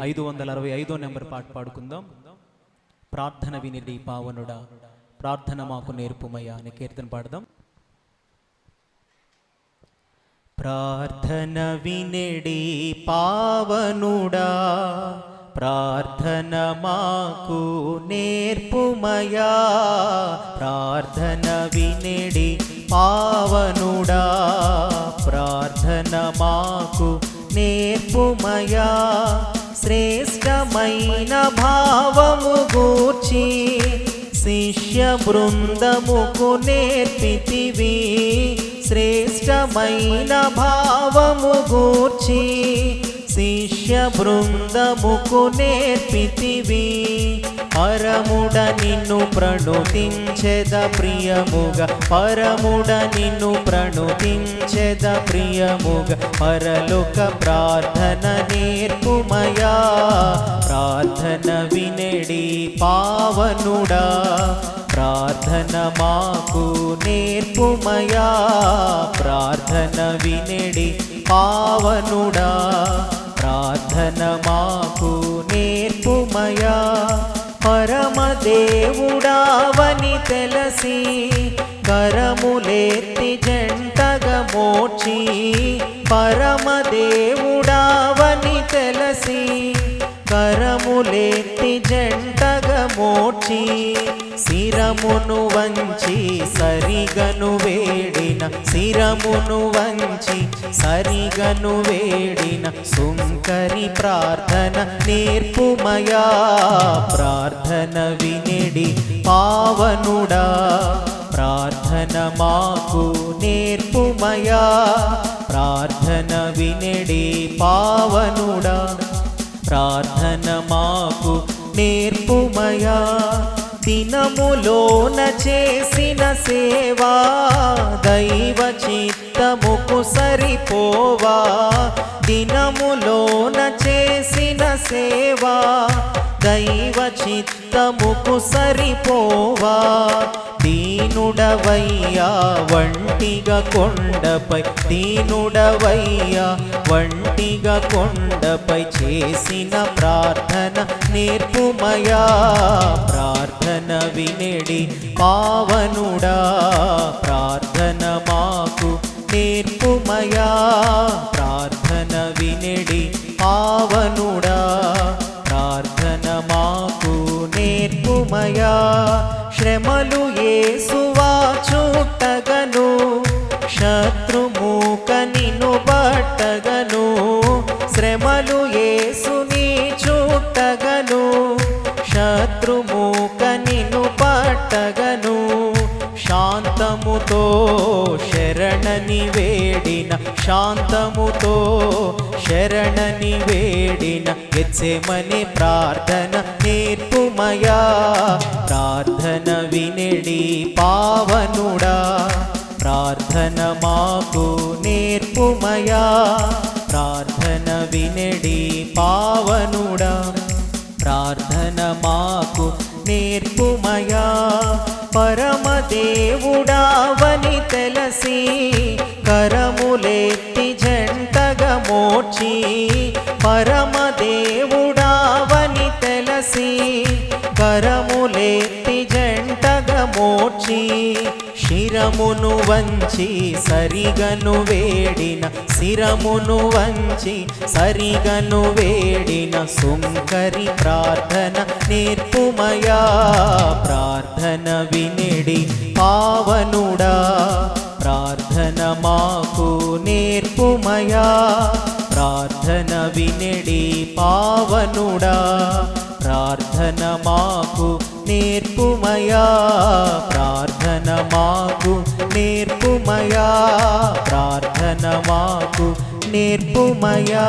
ఐదు వందల అరవై ఐదో నెంబర్ పాట పాడుకుందాం. ప్రార్థన వినిడి పావనుడా ప్రార్థన మాకు నేర్పుమయ్యా అనే కీర్తన పాడదాం. ప్రార్థన వినిడి పావనుడా ప్రార్థన మాకు నేర్పుమయా ప్రార్థన వినిడి పావనుడా ప్రార్థన మాకు నేర్పుమయా శ్రేష్టమైన భావము గూర్చి శిష్య బృందముకు నేర్పితివి. శ్రేష్టమైన భావము గూర్చి శిష్య బృందముకు నేర్పితివి. పరముడ నిన్ను ప్రణుతించెద ప్రియముగ. పరముడ నిన్ను ప్రణుతించెద ప్రియముగ. పరలోక ప్రార్థన నేర్పుమయా. ప్రార్థన వినడి పావనుడా. ప్రార్థన మాకు నేర్పుమయా. ప్రార్థన వినడి పావనుడా. ప్రార్థన మాకు నేర్పుమయా. దేవుడావని తెలసి కరములెత్తి జంటగా మోచి పరమదేవుడావని తెలసి కరములెత్తి జంటగా మోచి శిరమును వంచి సరిగను వేడిన శిరమును వంచి సరిగను వేడిన సుంకరి ప్రార్థన నేర్పుమయా ప్రార్థన వినిడి పావనుడా ప్రార్థన మాకు నేర్పుమయా ప్రార్థన వినిడి పావనుడా ప్రార్థన మాకు నేర్పుమయా. దినములోన చేసిన సేవా. దైవ చిత్తముకు సరిపోవా. దినములోన చేసిన సేవా. దైవ చిత్తముకు సరిపోవా? దీనుడవయ్యా వంటిగా కొండపై దీనుడవయ్యా వంటిగా కొండపై చేసిన ప్రార్థన నేర్పుమయా? ప్రార్థన వినడి పావనుడా ప్రార్థన మాకు నేర్పుమయా? ప్రార్థన వినడి పావనుడా మయా శ్రమలు ఏసువా చుట్టగను శత్రుమూక పట్టగను శ్రమలు ఏసుని చుట్టగను శత్రుమూక శాంతముతో శరణని వేడిన శాంతముతో శరణని వేడిన ఎచ్చేమని ప్రార్థన నేర్పుమయా. ప్రార్థన వినిడి పావనుడా ప్రార్థన మాకు నేర్పుమయా. ప్రార్థన వినిడి పావనుడా ప్రార్థన మాకు నేర్పుమయా. పర దేవుడావని తెలసి కరములెత్తి జంటగా మోర్చి పరమదేవుడావని తెలసి కరములెత్తి జంట మోర్చి శిరమును వంచి సరిగను వేడిన శిరమును వంచి సరిగను వేడిన సుంకరి ప్రార్థన నేర్పుమయా. ప్రార్థన వినిడి పావనుడా. ప్రార్థన మాకు నేర్పుమయా. ప్రార్థన వినిడి పావనుడా. ప్రార్థన మాకు నేర్పుమయా ప్రార్థన మాకు నేర్పుమయా ప్రార్థన మాకు నేర్పుమయా.